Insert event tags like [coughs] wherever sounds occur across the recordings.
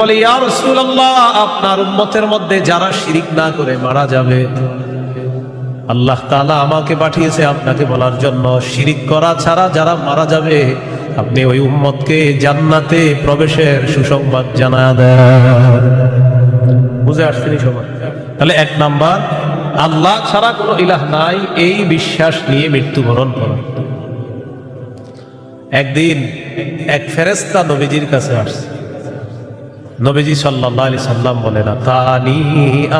বলে, ইয়া রাসূলুল্লাহ, আপনার উম্মতের মধ্যে যারা শিরিক না করে মারা যাবে, আল্লাহ তাআলা আমাকে পাঠিয়েছে আপনাকে বলার জন্য। শিরিক করা ছাড়া যারা মারা যাবে, আপনি ওই উম্মতকে জান্নাতে প্রবেশের সুসংবাদ জানা দেন। বুঝে আসছেনি সবাই? তাহলে এক নাম্বার, আল্লাহ ছাড়া কোনো ইলাহ নাই, এই বিশ্বাস নিয়ে মৃত্যুবরণ করা। একদিন এক ফেরেস্তা নবীজির কাছে আসছে। নবীজি সাল্লাল্লাহু আলাইহি সাল্লাম বলেন তানি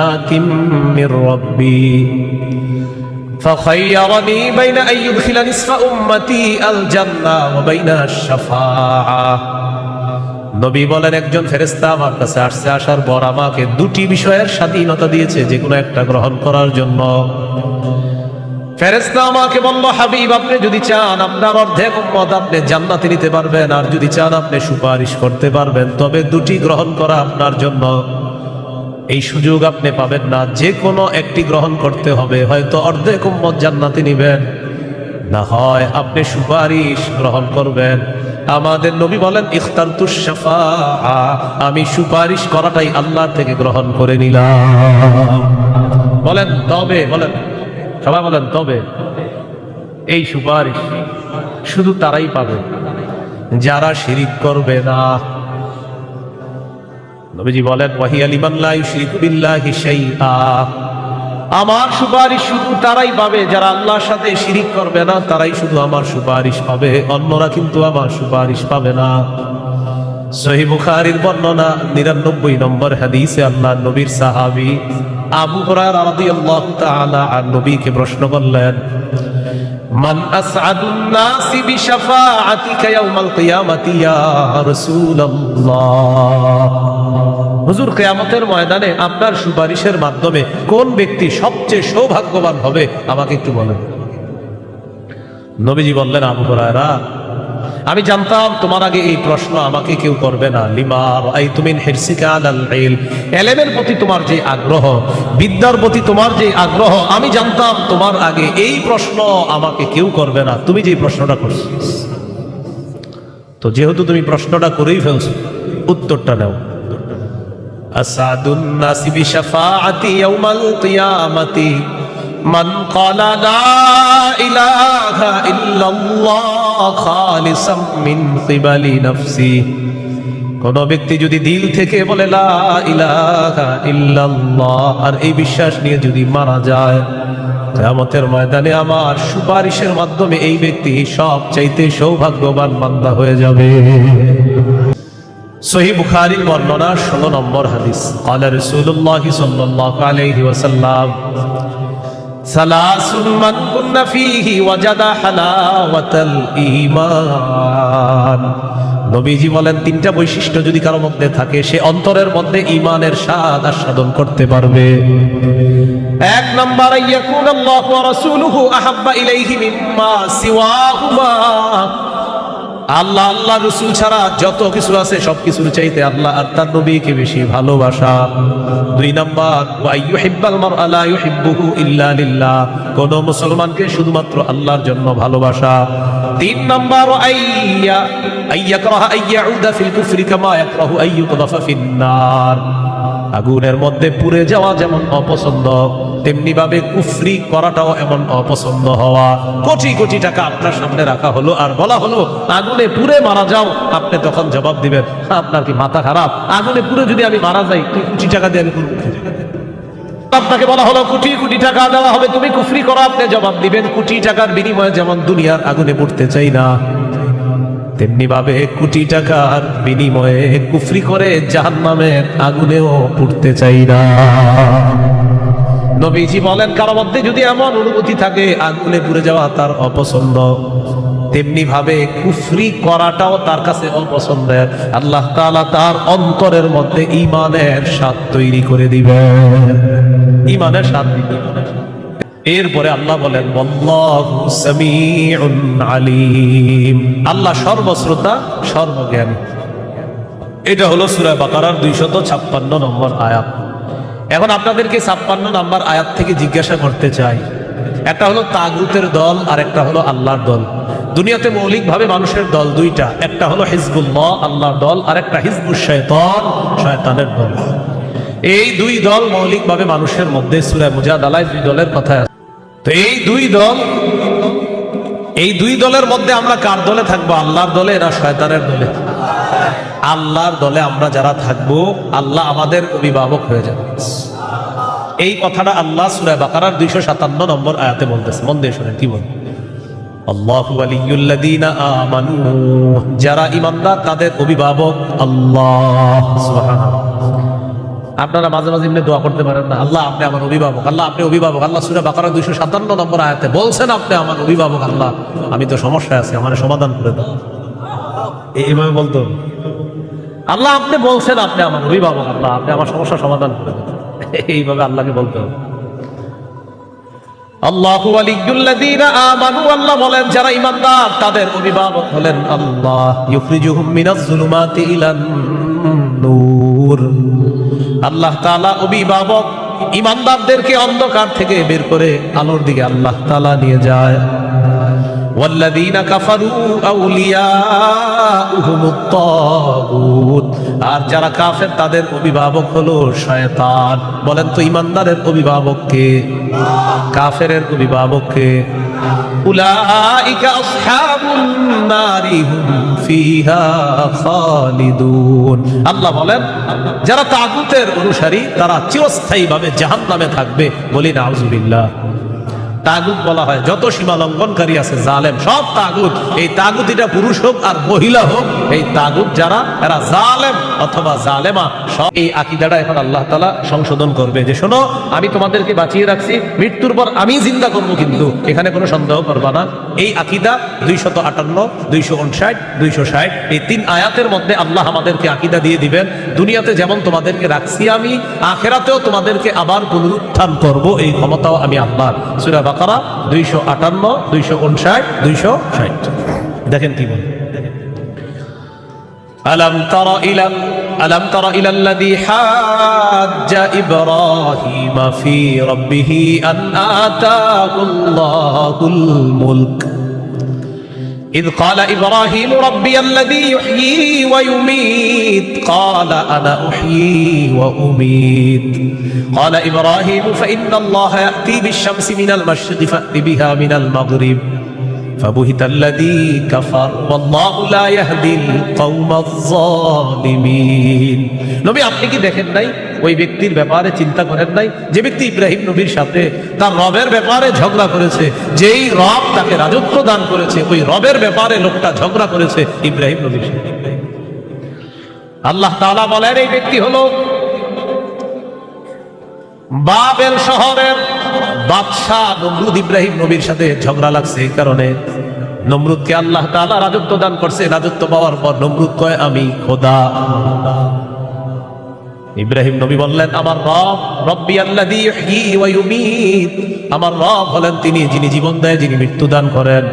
আতিম মির রাব্বি فخيرني بين أن يدخل نصف أمتي الجنة وبين الشفاعة নবী বলেন একজন ফেরেস্তা আমার কাছে আসছে আসার পর আমাকে দুটি বিষয়ের স্বাধীনতা দিয়েছে যে কোনো একটা গ্রহণ করার জন্য ফেরেস্তা আমাকে বলল, হাবিব, আপনি যদি চান, আপনার অর্ধেক উম্মত আপনি জান্নাতে নিতে পারবেন, আর যদি চান, আপনি সুপারিশ করতে পারবেন। তবে দুটি গ্রহণ করা আপনার জন্য। এই সুযোগ আপনি পাবেন না। যে কোনো একটি গ্রহণ করতে হবে। হয়তো অর্ধেক উম্মত জান্নাতে নিবেন। না হয় আপনি সুপারিশ গ্রহণ করবেন। আমাদের নবী বলেন ইখতার তুষাফা আমি সুপারিশ করাটাই আল্লাহ থেকে গ্রহণ করে নিলাম। বলেন, তবে, বলেন সবাই বলেন, তবে এই সুপারিশ শুধু তারাই পাবে, যারা শিরিক করবে না। নবীজি বলেন, ওয়াহিয়া লিমান লা ইউশরিকু বিল্লাহি শাইআ। আমার সুপারিশ শুধু তারাই পাবে, যারা আল্লাহর সাথে শিরিক করবে না, তারাই শুধু আমার সুপারিশ পাবে। অন্যরা কিন্তু আমার সুপারিশ পাবে না। সহি বুখারীর বর্ণনা নিরানব্বই নম্বর হাদিসে আল্লাহ নবীর সাহাবী আবু আর নবীকে প্রশ্ন করলেন ময়দানে আপনার সুপারিশের মাধ্যমে কোন ব্যক্তি সবচেয়ে সৌভাগ্যবান হবে আমাকে একটু বলেন। নবীজি বললেন, আবু হুরায়রা আমি জানতাম তোমার আগে এই প্রশ্ন আমাকে কেউ করবে না। লিমার আই তুমি হিরসিকা ইল এলেমের প্রতি তোমার যে আগ্রহ, বিদ্যার প্রতি তোমার যে আগ্রহ, আমি জানতাম তোমার আগে এই প্রশ্ন আমাকে কেউ করবে না। তুমি যে প্রশ্নটা করছ। তো যেহেতু তুমি প্রশ্নটা করেই ফেলছো, উত্তরটা নাও। আসাদুন নাসি বিশাফাআতি ইয়াউমাল কিয়ামাতি। মান ক্বালা লা ইলাহা ইল্লাল্লাহ। খালিসাম মিন কিবালি নাফসি কোন ব্যক্তি যদি দিল থেকে বলে লা ইলাহা ইল্লাল্লাহ আর এই বিশ্বাস নিয়ে যদি মারা যায় কিয়ামতের ময়দানে আমার সুপারিশের মাধ্যমে এই ব্যক্তি সব চাইতে সৌভাগ্যবান বান্দা হয়ে যাবে সহি বুখারীর বর্ণনা ষোলো নম্বর হাদিস قال رسول الله صلى الله عليه وسلم ثلاث من كن فيه وجد حلاوة الإيمان নবীজি বলেন তিনটা বৈশিষ্ট্য যদি কারো মধ্যে থাকে সে অন্তরের মধ্যে ইমানের স্বাদ আস্বাদন করতে পারবে এক নম্বর ইয়াকুন আল্লাহ ওয়া রাসূলুহু আহাব্বা ইলাইহি মিম্মা সিওয়াহুমা আল্লাহ আল্লাহ রসুল ছাড়া যত কিছু আছে সবকিছুর চাইতে আল্লাহ আর তার নবীকে বেশি ভালোবাসা। দুই নাম্বার কোন মুসলমানকে শুধুমাত্র আল্লাহর জন্য ভালোবাসা। তিন আগুনের মধ্যে পুড়ে যাওয়া যেমন অপছন্দ। তেমনি ভাবে কুফরি করাটাও এমন অপছন্দ হওয়া। কোটি কোটি টাকা আপনার সামনে রাখা হলো আর বলা হলো, আগুনে পুড়ে মারা যাও। আপনি তখন জবাব দিবেন, আপনার কি মাথা খারাপ? আগুনে পুড়ে যদি আমি মারা যাই কোটি টাকা দিয়ে আমি আপনাকে বলা হলো, কোটি কোটি টাকা দেওয়া হবে, তুমি কুফরি করো। আপনি জবাব দিবেন, কোটি টাকার বিনিময়ে যেমন দুনিয়ার আগুনে পড়তে চাই না তেমনি ভাবে কোটি টাকার বিনিময়ে কুফরি করে জাহান্নামের আগুনেও পুড়তে চাই না। নবীজি বলেন, কারও মধ্যে যদি এমন অনুভূতি থাকে, আগুনে পুড়ে যাওয়া তার অপছন্দ। তেমনি ভাবে কুফরি করাটাও তার কাছে অপছন্দের। আল্লাহ তাআলা তার অন্তরের মধ্যে ইমানের স্বাদ তৈরি করে দিবেন। ইমানের স্বাদ দিবেন এরপরে আল্লাহ বলেন, "ওয়াল্লাহু আলিম। আল্লাহ সর্বশ্রোতা, সর্বজ্ঞানী। এটা হলো সূরা বাকারার 256 নম্বর আয়াত। এখন আপনাদেরকে 56 নম্বর আয়াত থেকে জিজ্ঞাসা করতে চাই। একটা হলো তাগুতের দল আর একটা হলো আল্লাহর দল। দুনিয়াতে মৌলিকভাবে মানুষের দল দুইটা। একটা হলো হিজবুল্লাহ, আল্লাহর দল আর একটা হিজবুল শয়তান, শয়তানের দল। এই দুই দল মৌলিকভাবে মানুষের মধ্যে, সুরা মুজাদালায় দুই দলের কথা তো এই দুই দল, এই দুই দলের মধ্যে আমরা কার দলে থাকব? আল্লাহর দলে না শয়তানের দলে? আল্লাহর দলে আমরা যারা থাকব, আল্লাহ আমাদের অভিভাবক হয়ে যাবে। এই কথাটা আল্লাহ সুরা বাকারার দুইশো সাতান্ন নম্বর আয়াতে বলতেছে। মন দিয়ে শোনেন, কি বল? যারা ঈমানদার, তাদের অভিভাবক আল্লাহ। আপনারা মাঝে মাঝে এমনি দোয়া করতে পারেন আল্লাহ আপনি আমার অভিভাবক, আল্লাহ আপনি অভিভাবক। আল্লাহ দুইশো সাতান্ন নম্বর আয়াতে বলছেন, আপনি আমার অভিভাবক, আল্লাহ। আমি তো সমস্যায় আছি, আমার সমাধান করে দাও। এইভাবে বলতো? আল্লাহ আপনি বলছেন, আপনি আমার অভিভাবক, আল্লাহ, আপনি আমার সমস্যা সমাধান করে দেন এইভাবে আল্লাহকে বলতে হবে। আল্লাহু যারা ঈমানদার তাদের অভিভাবক হলেন আল্লাহ। আল্লাহ তাআলা অভিভাবক ঈমানদারদেরকে অন্ধকার থেকে বের করে আলোর দিকে আল্লাহ তাআলা নিয়ে যায়। والذين كفروا أولياؤهم الطاغوت আর যারা কাফের তাদের অভিভাবক হলো শয়তান বলেন তো ইমানদারের অভিভাবক কে কাফেরের অভিভাবক কে উলাইকা আসহাবুন নারি হুম ফিহা খালিদুন আল্লাহ বলেন যারা তাগুতের অনুসারী তারা চিরস্থায়ীভাবে জাহান্নামে থাকবে বলি নাউজুবিল্লাহ তাগুত বলা হয়। যত সীমা লঙ্ঘনকারী আছে, জালেম, সব তাগুত। এই তাগুত এটা পুরুষ হোক আর মহিলা হোক, এই তাগুত যারা, এরা জালেম অথবা জালেমা। সব এই আকিদাটা এখন আল্লাহ তালা সংশোধন করবে যে, শোনো, আমি তোমাদেরকে বাঁচিয়ে রাখছি, মৃত্যুর পর আমি জিন্দা করব কিন্তু। এখানে কোনো সন্দেহ করবা না। এই আকিদা দুইশত আটান্ন দুইশো উনষাট দুইশো ষাট, এই তিন আয়াতের মধ্যে আল্লাহ আমাদেরকে আকিদা দিয়ে দিবেন, দুনিয়াতে যেমন তোমাদেরকে রাখছি আমি, আখেরাতেও তোমাদেরকে আবার পুনরুত্থান করব, এই ক্ষমতাও আমি আল্লাহ সুরা বাকারা দুইশো আটান্ন দুইশো উনষাট দুইশো ষাট দেখেন কি বল ألم تر إلى ألم تر إلى الذي حاج إبراهيم في ربه أن آتاه الله الملك إذ قال إبراهيم ربي الذي يحيي ويميت. قال أنا أحيي وأميت. قال إبراهيم فإن الله يأتي بالشمس من المشرق فأت بها من المغرب. فبهت الذي كفر والله لا يهدي القوم الظالمين নবী আপনি কি দেখেন নাই ওই ব্যক্তির ব্যাপারে চিন্তা করেন নাই যে ব্যক্তি ইব্রাহিম নবীর সাথে তার রবের ব্যাপারে ঝগড়া করেছে যেই রব তাকে রাজত্ব দান করেছে ওই রবের ব্যাপারে লোকটা ঝগড়া করেছে ইব্রাহিম নবীর সাথে আল্লাহ তাআলা বলেন এই ব্যক্তি হলো বাবেল শহরের বাদশাহ নমরুদ ইব্রাহিম নবীর সাথে ঝগড়া লাগছে এই কারণে। নমরুদকে আল্লাহ তাআলা রাজত্ব দান করছে। রাজত্ব পাওয়ার পর নমরুদ কয়, আমি খোদা। ইব্রাহিম নবী বললেন, আমার রব, রব্বি ইউমীত। আমার রব হলেন তিনি, যিনি জীবন দেয়, যিনি মৃত্যু দান করেন।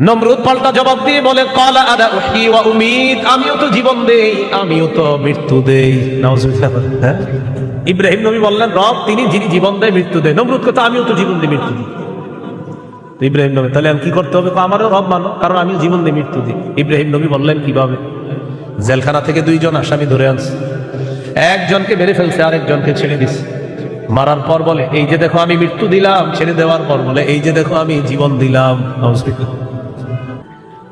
নমরুদ পাল্টা জবাব দিয়ে বলে, কালা আদা উহি ওয়া উমিত। আমিও তো জীবন দেই, আমিও তো মৃত্যু দেই। নাউজুবিল্লাহ হ্যাঁ? ইব্রাহিম নবী বললেন, রব, তিনি যিনি জীবন দেয় মৃত্যু দেয়। নমরুদ কথা, আমিও তো জীবন দিই মৃত্যু দিই। তো ইব্রাহিম নবী, তাহলে আমি কি করতে হবে? আমারও রব মানো, কারণ আমিও জীবন দিই মৃত্যু দিই। ইব্রাহিম নবী বললেন, কীভাবে? জেলখানা থেকে দুইজন আসামি ধরে আনছে। একজনকে মেরে ফেলছে, আরেকজনকে ছেড়ে দিছে। মারার পর বলে, এই যে দেখো, আমি মৃত্যু দিলাম। ছেড়ে দেওয়ার পর বলে, এই যে দেখো, আমি জীবন দিলাম।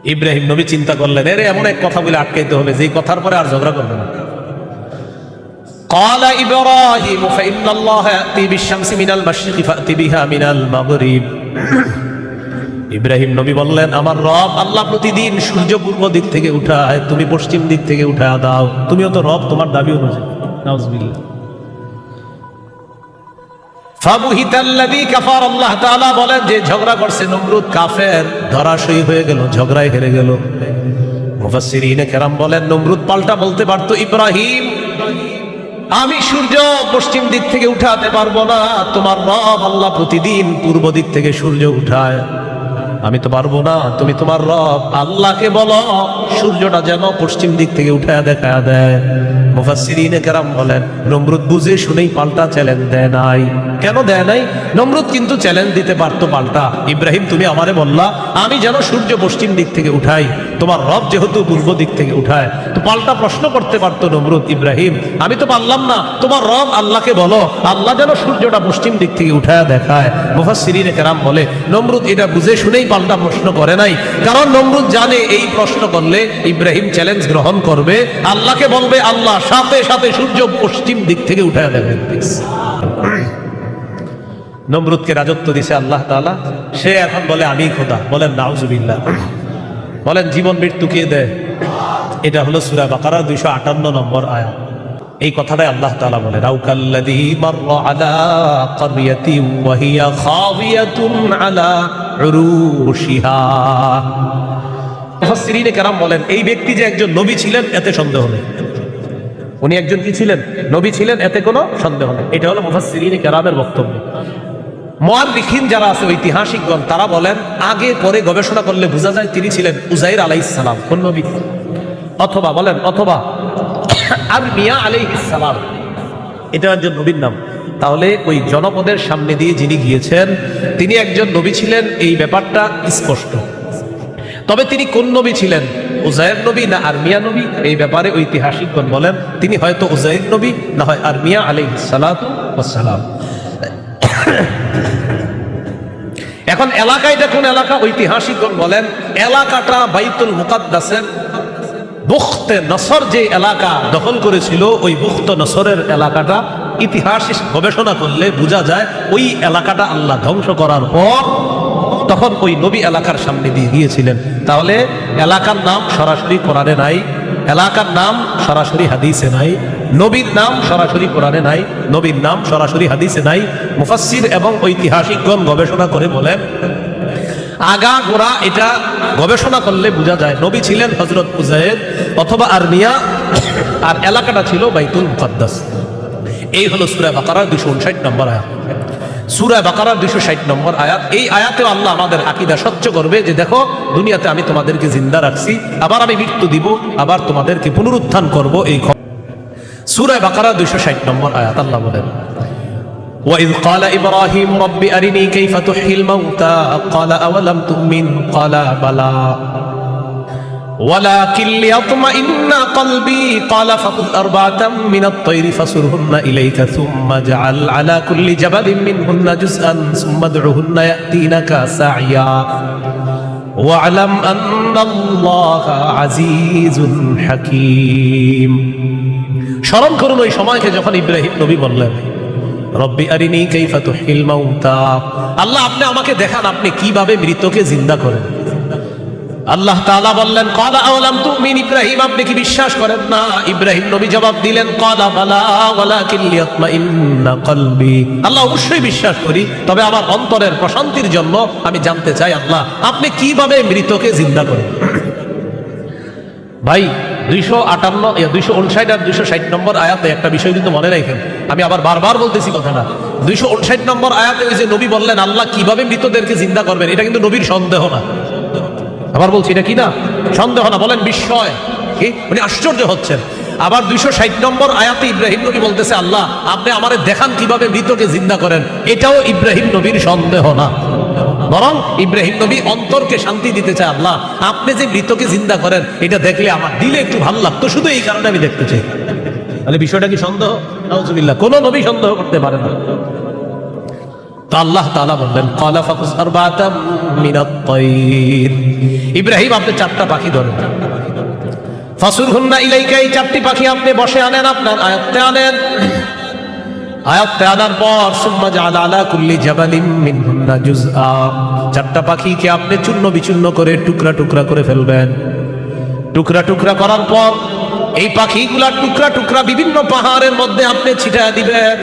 ইব্রাহিম নবী চিন্তা করলেন, এর, এমন এক কথা বলে আটকাইতে হবে যে কথার পরে আর ঝগড়া করবে না। قال إبراهيم فإن الله يأتي بالشمس من المشرق فأت بها من المغرب ইব্রাহিম নবী বললেন আমার রব আল্লাহ প্রতিদিন সূর্য পূর্ব দিক থেকে উঠায় তুমি পশ্চিম দিক থেকে উঠায় দাও তুমিও তো রব তোমার দাবি অনুযায়ী নাউজুবিল্লাহ ফাবুহিতাল্লাযী কাফার আল্লাহ তাআলা বলেন যে ঝগড়া করছে নমরুদ কাফের ধরাশয়ী হয়ে গেল ঝগড়ায় হেরে গেল মুফাসসিরিনে কেরাম বলেন নমরুদ পাল্টা বলতে পারতো ইব্রাহিম আমি সূর্য পশ্চিম দিক থেকে উঠাতে পারব না। তোমার রব আল্লাহ প্রতিদিন পূর্ব দিক থেকে সূর্য উঠায়। আমি তো পারব না, তুমি তোমার রব। আল্লাহকে বলো, সূর্যটা যেন পশ্চিম দিক থেকে উঠায় দেখা দেয়। মুফাসসিরিনে কেরাম বলেন, নমরুদ বুঝে শুনেই পাল্টা চ্যালেঞ্জ দেয় নাই। কেন দেয় নাই? নমরুদ কিন্তু চ্যালেঞ্জ দিতে পারতো পাল্টা। ইব্রাহিম, তুমি আমারে বললা, আমি যেন সূর্য পশ্চিম দিক থেকে উঠাই, তোমার রব যেহেতু পূর্ব দিক থেকে উঠায়। তো পাল্টা প্রশ্ন করতে পারতো নমরুদ, ইব্রাহিম, আমি তো পারলাম না, তোমার রব আল্লাহকে বলো, আল্লাহ যেন সূর্যটা পশ্চিম দিক থেকে উঠায় দেখায়। মুফাসসিরিন কেরাম বলে, নমরুদ এটা বুঝে শুনেই পাল্টা প্রশ্ন করে নাই। কারণ নমরুদ জানে এই প্রশ্ন করলে ইব্রাহিম চ্যালেঞ্জ গ্রহণ করবে, আল্লাহকে বলবে, আল্লাহ সাথে সাথে সূর্য পশ্চিম দিক থেকে উঠায় দেবেন নমরুদকে রাজত্ব দিছে আল্লাহ তাআলা। সে এখন বলে, আমি খোদা। বলেন, নাউজুবিল্লাহ। বলেন, জীবন মৃত্যু কে দেয়? এটা হলো সুরা বাকারা, দুইশো আটান্ন নম্বর আয়া এই কথাটাই আল্লাহ তাআলা বলে রাউকাল্লাযী মাররা আলা ক্বরিয়াতিন ওয়া হিয়া খাবিয়াতুন আলা কেরাম বলেন, এই ব্যক্তি যে একজন নবী ছিলেন, এতে সন্দেহ নেই। উনি একজন কি ছিলেন? নবী ছিলেন, এতে কোনো সন্দেহ নেই। এটা হলো মুফাসসিরিনে কেরামের বক্তব্য। মহারিখিন যারা আছে, ঐতিহাসিকগণ, তারা বলেন, আগে পরে গবেষণা করলে বোঝা যায় তিনি ছিলেন উজাইর আলাইহিস সালাম, কোন নবী? অথবা বলেন, অথবা [coughs] আর মিয়া আলাইহিস সালাম। এটা একজন নবীর নাম। তাহলে ওই জনপদের সামনে দিয়ে যিনি গিয়েছেন, তিনি একজন নবী ছিলেন, এই ব্যাপারটা স্পষ্ট। তবে তিনি কোন নবী ছিলেন? উজায়ের নবী না আরমিয়া নবী? এই ব্যাপারে ঐতিহাসিকগণ বলেন, তিনি হয়তো উজায়ের নবী, না হয় আরমিয়া আলাইহিস সালাম। [coughs] এখন এলাকা এটা কোন এলাকা ঐতিহাসিকগণ বলেন, এলাকাটা বাইতুল মুকাদ্দাসের বুখতে নসর যে এলাকা দখল করেছিল, ওই বুখত নসরের এলাকাটা ইতিহাস গবেষণা করলে বোঝা যায়, ওই এলাকাটা আল্লাহ ধ্বংস করার পর তখন ওই নবী এলাকার সামনে দিয়ে গিয়েছিলেন। তাহলে এলাকার নাম সরাসরি কোরআনে নাই, এলাকার নাম সরাসরি হাদিসে নাই। নবীর নাম সরাসরি কোরআনে নাই, নবীর নাম সরাসরি হাদিসে নাই। মুফাসসির এবং ঐতিহাসিকগণ গবেষণা করে বলেন আগা গোড়া এটা গবেষণা করলে বোঝা যায়, নবী ছিলেন হজরত উজায়েদ অথবা আর্মিয়া আর এলাকাটা ছিল বাইতুল মুকাদ্দাস। এই হলো সুরা বাকারার দুশো উনষাট নম্বর আয়াত। সুরা বাকারার দুশো ষাট নম্বর আয়াত। এই আয়াতেও আল্লাহ আমাদের আকিদা স্বচ্ছ করবে যে দেখো, দুনিয়াতে আমি তোমাদেরকে জিন্দা রাখছি, আবার আমি মৃত্যু দিব, আবার তোমাদেরকে পুনরুত্থান করব এই সুরা বাকারা দুশো ষাট নম্বর আয়াত আল্লাহ বলেন وإذ قال إبراهيم رب أرني كيف تحيي الموتى قال أولم تؤمن قال بلى ولكن ليطمئن قلبي قال فخذ أربعة من الطير فصرهن إليك ثم اجعل على كل جبل منهن جزءا ثم ادعهن يأتينك سعيا واعلم أن الله عزيز حكيم স্মরণ করুন ওই সময়কে যখন ইব্রাহিম নবী বললেন, রব্বি আরিনি কাইফা তুহিল মাউতা। আল্লাহ, আপনি আমাকে দেখান আপনি কীভাবে মৃতকে জিন্দা করেন। আল্লাহ তাআলা বললেন ক্বালা আওলাম তুমিন ইব্রাহিম? আপনি কি বিশ্বাস করেন না? ইব্রাহিম নবী জবাব দিলেন ক্বালা বালা ওয়ালাকিন লিয়াতমাইন্না কলবি। আল্লাহ অবশ্যই বিশ্বাস করি, তবে আমার অন্তরের প্রশান্তির জন্য আমি জানতে চাই, আল্লাহ, আপনি কীভাবে মৃতকে জিন্দা করেন? ভাই দুইশো আটান্ন দুইশো উনষাট আর দুইশো ষাট নম্বর আয়াতে একটা বিষয় কিন্তু মনে রাখেন। আমি আবার বারবার বলতেছি কথাটা। দুইশো উনষাট নম্বর আয়াতে ওই যে নবী বললেন, আল্লাহ কীভাবে মৃতদেরকে জিন্দা করবেন, এটা কিন্তু নবীর সন্দেহ না। আবার বলছি, এটা কি না? সন্দেহ না, বলেন বিস্ময়। কি? উনি আশ্চর্য হচ্ছেন। আবার দুইশো ষাট নম্বর আয়াতে ইব্রাহিম নবী বলতেছে, আল্লাহ, আপনি আমারে দেখান কীভাবে মৃতকে জিন্দা করেন। এটাও ইব্রাহিম নবীর সন্দেহ না। বরং ইব্রাহিম নবী অন্তরকে শান্তি দিতে চায় আল্লাহ। আপনি যে মৃতকে জিন্দা করেন, এটা দেখলে আমার দিলে একটু ভালো লাগতো, শুধু এই কারণে আমি দেখতে চাই। তাহলে বিষয়টা কি সন্দেহ? নাউজুবিল্লাহ, কোন নবী সন্দেহ করতে পারে না। আল্লাহ বললেন আপনি বসে আনেন, আপনার আয়ত্তে আনেন। আয়াতে আনার পর, সুম্মা আলা কুল্লি জাবালিন মিনহুন্না জুজআ চারটা পাখিকে আপনি চূর্ণ বিচূর্ণ করে টুকরা টুকরা করে ফেলবেন। টুকরা টুকরা করার পর, এই পাখিগুলা টুকরা টুকরা বিভিন্ন পাহাড়ের মধ্যে আপনি ছিটায় দিবেন।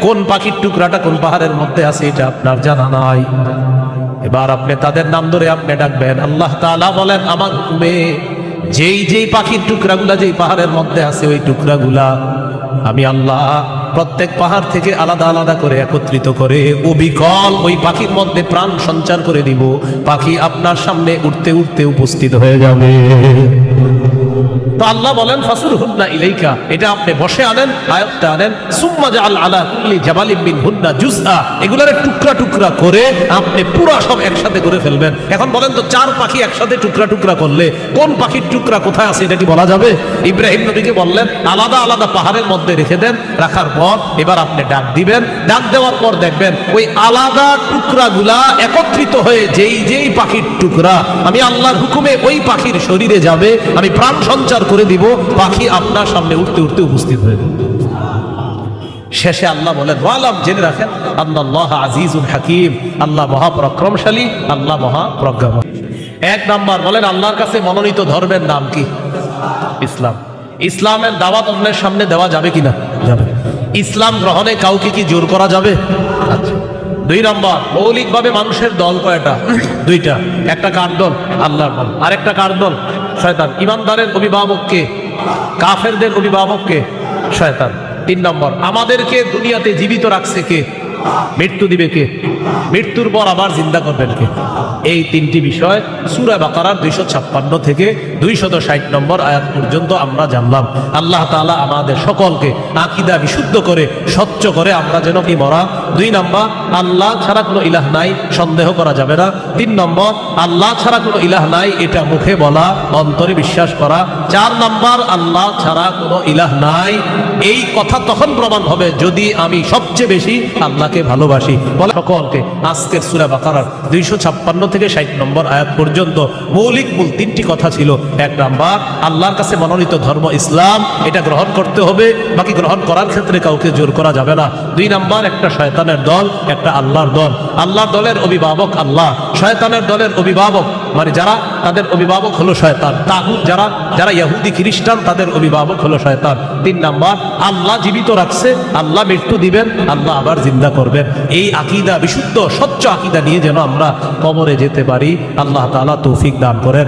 কোন পাখির টুকরাটা কোন পাহাড়ের মধ্যে আছে, এটা আপনার জানা নাই। এবার আপনি তাদের নাম ধরে আপনি ডাকবেন। আল্লাহ তাআলা বলেন, আমার হুকুমে যেই যেই পাখির টুকরাগুলা যেই পাহাড়ের মধ্যে আছে, ওই টুকরাগুলা আমি আল্লাহ প্রত্যেক পাহাড় থেকে আলাদা আলাদা করে একত্রিত করে অবিকল ওই পাখির মধ্যে প্রাণ সঞ্চার করে দিব। পাখি আপনার সামনে উঠতে উঠতে উপস্থিত হয়ে যাবে। তো আল্লাহ বলেন, ফাসুর হুন্না ইলাইকা। এটা আপনি বসে আনেন আয়াতটা আনেন। সুম্মা জাআল আলা কুল্লি জাবালিম মিন হুন্না জুজআ। এগুলোর টুকরা টুকরা করে আপনি পুরো সব একসাথে করে ফেলবেন। এখন বলেন তো, চার পাখি একসাথে টুকরা টুকরা করলে কোন পাখির টুকরা কোথায় আছে, এটা কি বলা যাবে? ইব্রাহিম নবীকে বললেন, আলাদা আলাদা পাহাড়ের মধ্যে রেখে দেন, রাখার পর এবার আপনি ডাক দিবেন। ডাক দেওয়ার পর দেখবেন, ওই আলাদা টুকরাগুলা একত্রিত হয়ে যেই যেই পাখির টুকরা, আমি আল্লাহর হুকুমে ওই পাখির শরীরে যাবে, আমি প্রাণ সঞ্চার করে দিব, পাখি আপনার সামনে উঠতে উঠতে উপস্থিত হয়ে শেষে আল্লাহ বলেন, ওয়ালাম, জেনে রাখেন আল্লাহ আজিজুল হাকিম। আল্লাহ মহাপরাক্রমশালী, আল্লাহ মহাপ্রজ্ঞাময় এক নাম্বার বলেন, আল্লাহর কাছে মনোনীত ধর্মের নাম কি? ইসলাম। ইসলামের দাওয়াত অন্যের সামনে দেওয়া যাবে কিনা? যাবে। ইসলাম গ্রহণে কাউকে কি জোর করা যাবে? আচ্ছা। দুই নম্বর, মৌলিকভাবে মানুষের দল কয়টা? দুইটা। একটা কার দল? আল্লাহর দল। আরেকটা কার দল? শয়তান। ইমানদারের অভিভাবককে, কাফেরদের অভিভাবককে শয়তান। তিন নম্বর, আমাদেরকে দুনিয়াতে জীবিত রাখছে কে? মৃত্যু দিবে কে? মৃত্যুর পর আবার জিন্দা করবেন কে? এই তিনটি বিষয় সুরা বাকারার দুইশো ছাপ্পান্ন থেকে দুইশত ষাট নম্বর আয়াত পর্যন্ত আমরা জানলাম। আল্লাহ তাআলা আমাদের সকলকে আকিদা বিশুদ্ধ করে, স্বচ্ছ করে আমরা যেন কি মরা দুই নম্বর, আল্লাহ ছাড়া কোনো ইলাহ নাই, সন্দেহ করা যাবে না। তিন নম্বর, আল্লাহ ছাড়া কোনো ইলাহ নাই, এটা মুখে বলা, অন্তরে বিশ্বাস করা। চার নম্বর, আল্লাহ ছাড়া কোনো ইলাহ নাই, এই কথা তখন প্রমাণ হবে যদি আমি সবচেয়ে বেশি আল্লাহকে ভালোবাসি। বলে সকলকে, আজকের সুরা বাকারার দুইশো ছাপ্পান্ন থেকে ষাট নম্বর আয়াত পর্যন্ত মৌলিক মূল তিনটি কথা ছিল। এক নাম্বার, আল্লাহর কাছে মনোনীত ধর্ম ইসলাম, এটা গ্রহণ করতে হবে, বাকি গ্রহণ করার ক্ষেত্রে কাউকে জোর করা যাবে না। দুই নাম্বার, একটা শয়তানের দল একটা আল্লাহর দল। আল্লাহর দলের অভিভাবক আল্লাহ। শয়তানের দলের অভিভাবক। মানে যারা, তাদের অভিভাবক হলো শয়তান। তাহুদ যারা যারা ইহুদি খ্রিস্টান, তাদের অভিভাবক হলো শয়তান। তিন নাম্বার, আল্লাহ জীবিত রাখছে, আল্লাহ মৃত্যু দিবেন, আল্লাহ আবার জিন্দা করবেন। এই আকিদা বিশুদ্ধ, স্বচ্ছ আকিদা নিয়ে যেন আমরা কবরে যেতে পারি। আল্লাহ তালা তৌফিক দান করেন।